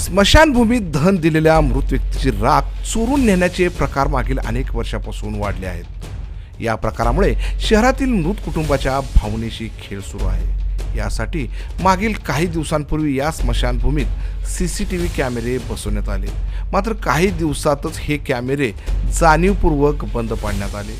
स्मशानभूमीत धन दिलेल्या मृत व्यक्तीची राख चोरून नेण्याचे प्रकार मागील अनेक वर्षापासून वाढले आहेत. या प्रकारामुळे शहरातील मृत कुटुंबाच्या भावनेशी खेळ सुरू आहे. यासाठी मागील काही दिवसांपूर्वी या स्मशानभूमीत सी सी टी व्ही कॅमेरे बसवण्यात आले. मात्र काही दिवसातच हे कॅमेरे जाणीवपूर्वक बंद पाडण्यात आले.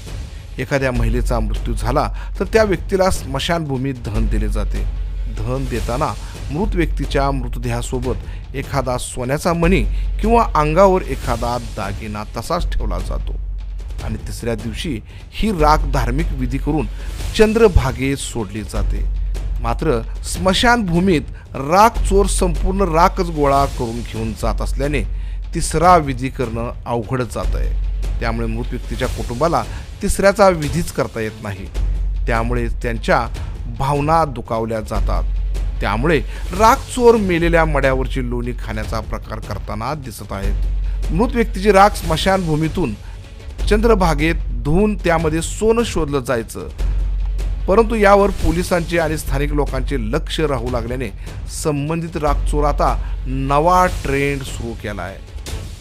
एखाद्या महिलेचा मृत्यू झाला तर त्या व्यक्तीला स्मशानभूमीत धन दिले जाते. दहन देताना मृत व्यक्तीच्या मृतदेहासोबत एखादा सोन्याचा मणी किंवा अंगावर एखादा दागिना तसाच ठेवला जातो. आणि तिसऱ्या दिवशी ही राख धार्मिक विधी करून चंद्रभागेत सोडली जाते. मात्र स्मशानभूमीत राख चोर संपूर्ण राखच गोळा करून घेऊन जात असल्याने तिसरा विधी करणं अवघडच जात आहे त्यामुळे मृत व्यक्तीच्या कुटुंबाला तिसऱ्याचा विधीच करता येत नाही. त्यामुळे त्यांच्या भावना दुखावल्या जातात. त्यामुळे राख चोर मेलेल्या मड्यावरची लोणी खाण्याचा प्रकार करताना दिसत आहेत. मृत व्यक्तीची राख स्मशानभूमीतून चंद्रभागेत धुवून त्यामध्ये सोनं शोधलं जायचं. परंतु यावर पोलिसांचे आणि स्थानिक लोकांचे लक्ष राहू लागल्याने संबंधित राखचोर आता नवा ट्रेंड सुरू केला आहे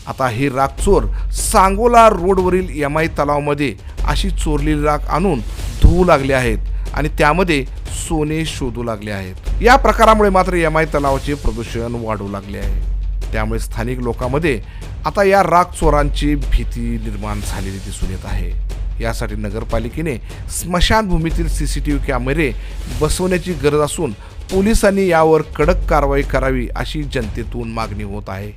आता हे राखचोर सांगोला रोडवरील एम आय तलावामध्ये अशी चोरलेली राख आणून धुवू लागले आहेत. आणि त्यामध्ये सोने शोधू लागले आहेत. या प्रकारामुळे मात्र एम आय तलावाचे प्रदूषण वाढू लागले आहे. त्यामुळे स्थानिक लोकांमध्ये आता या राग चोरांची भीती निर्माण झालेली दिसून येत आहे. यासाठी नगरपालिकेने स्मशानभूमीतील सी सी टी व्ही कॅमेरे बसवण्याची गरज असून पोलिसांनी यावर कडक कारवाई करावी अशी जनतेतून मागणी होत आहे.